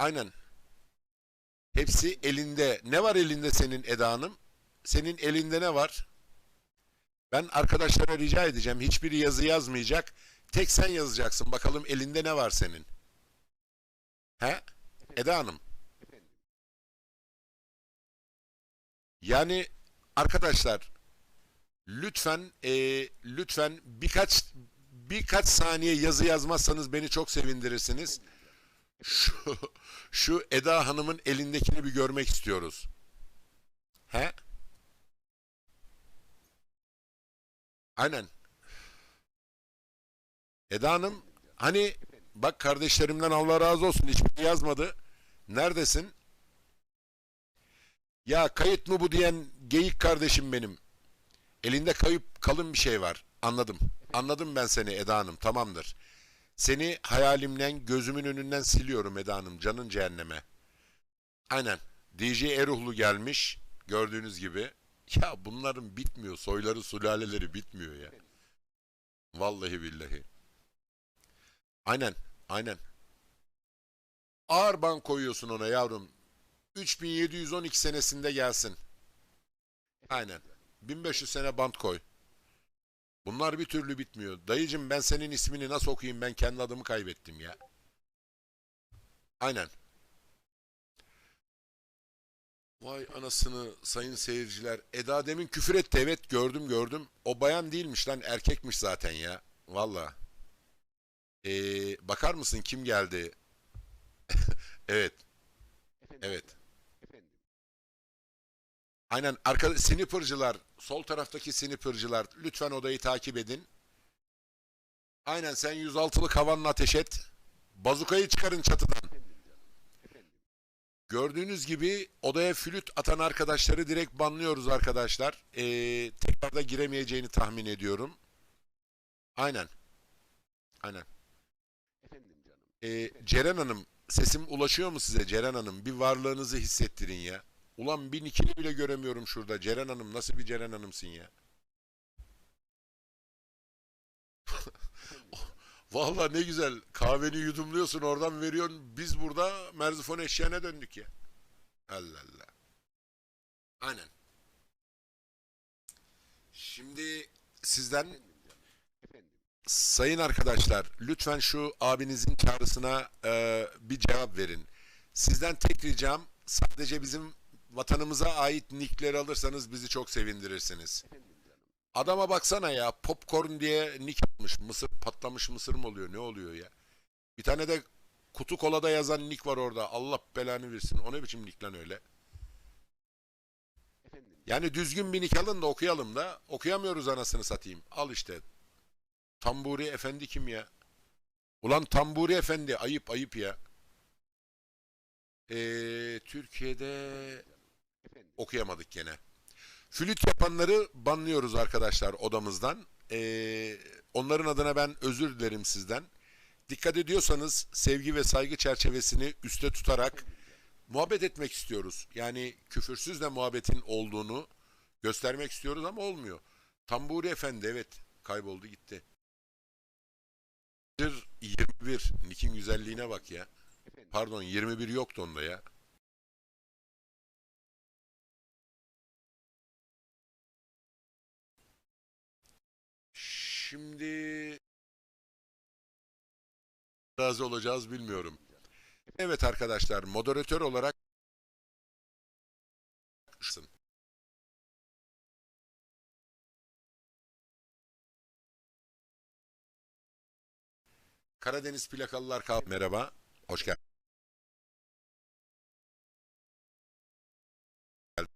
Aynen. Hepsi elinde. Ne var elinde senin Eda Hanım? Senin elinde ne var? Ben arkadaşlara rica edeceğim. Hiçbiri yazı yazmayacak. Tek sen yazacaksın. Bakalım elinde ne var senin? He? Eda Hanım. Yani arkadaşlar lütfen e, lütfen birkaç birkaç saniye yazı yazmazsanız beni çok sevindirirsiniz. Şu şu Eda Hanım'ın elindekini bir görmek istiyoruz. He? Aynen. Eda Hanım hani bak kardeşlerimden Allah razı olsun hiçbiri yazmadı. Neredesin? Ya kayıt mı bu diyen geyik kardeşim benim. Elinde kayıp kalın bir şey var. Anladım. Anladım ben seni Eda Hanım. Tamamdır. Seni hayalimden, gözümün önünden siliyorum Eda Hanım. Canın cehenneme. Aynen. DJ Eruhlu gelmiş. Gördüğünüz gibi. Ya bunların bitmiyor. Soyları, sülaleleri bitmiyor ya. Vallahi billahi. Aynen. Aynen. Ağır ban koyuyorsun ona yavrum. 3712 senesinde gelsin. Aynen. 1500 sene bant koy. Bunlar bir türlü bitmiyor. Dayıcım ben senin ismini nasıl okuyayım ben kendi adımı kaybettim ya. Aynen. Vay anasını sayın seyirciler. Eda demin küfür etti evet gördüm gördüm. O bayan değilmiş lan erkekmiş zaten ya. Valla. Ee, bakar mısın kim geldi? evet. Aynen arka sniper'cılar, sol taraftaki sniper'cılar lütfen odayı takip edin. Aynen sen 106'lık havanla ateş et. Bazukayı çıkarın çatıdan. Gördüğünüz gibi odaya flüt atan arkadaşları direkt banlıyoruz arkadaşlar. Ee, tekrar da giremeyeceğini tahmin ediyorum. Aynen. Aynen. Ee, Ceren Hanım sesim ulaşıyor mu size Ceren Hanım? Bir varlığınızı hissettirin ya. Ulan bir nikini bile göremiyorum şurada. Ceren Hanım nasıl bir Ceren Hanımsın ya? Vallahi ne güzel. Kahveni yudumluyorsun oradan veriyorsun. Biz burada Merzifon eşeğine döndük ya. Allah Allah. Aynen. Şimdi sizden sayın arkadaşlar lütfen şu abinizin çağrısına e, bir cevap verin. Sizden tek ricam sadece bizim vatanımıza ait nickleri alırsanız bizi çok sevindirirsiniz. Adama baksana ya popcorn diye nick atmış. Mısır patlamış mısır mı oluyor ne oluyor ya? Bir tane de kutu kolada yazan nick var orada. Allah belanı versin. O ne biçim nick lan öyle? Yani düzgün bir nick alın da okuyalım da. Okuyamıyoruz anasını satayım. Al işte. Tamburi efendi kim ya? Ulan Tamburi efendi ayıp ayıp ya. Ee, Türkiye'de okuyamadık gene. Flüt yapanları banlıyoruz arkadaşlar odamızdan. Ee, onların adına ben özür dilerim sizden. Dikkat ediyorsanız sevgi ve saygı çerçevesini üste tutarak muhabbet etmek istiyoruz. Yani küfürsüz de muhabbetin olduğunu göstermek istiyoruz ama olmuyor. Tamburi Efendi evet kayboldu gitti. 21 Nick'in güzelliğine bak ya. Pardon 21 yoktu onda ya. Şimdi razı olacağız bilmiyorum. Evet arkadaşlar moderatör olarak Karadeniz plakalılar kal. Merhaba. Hoş geldin.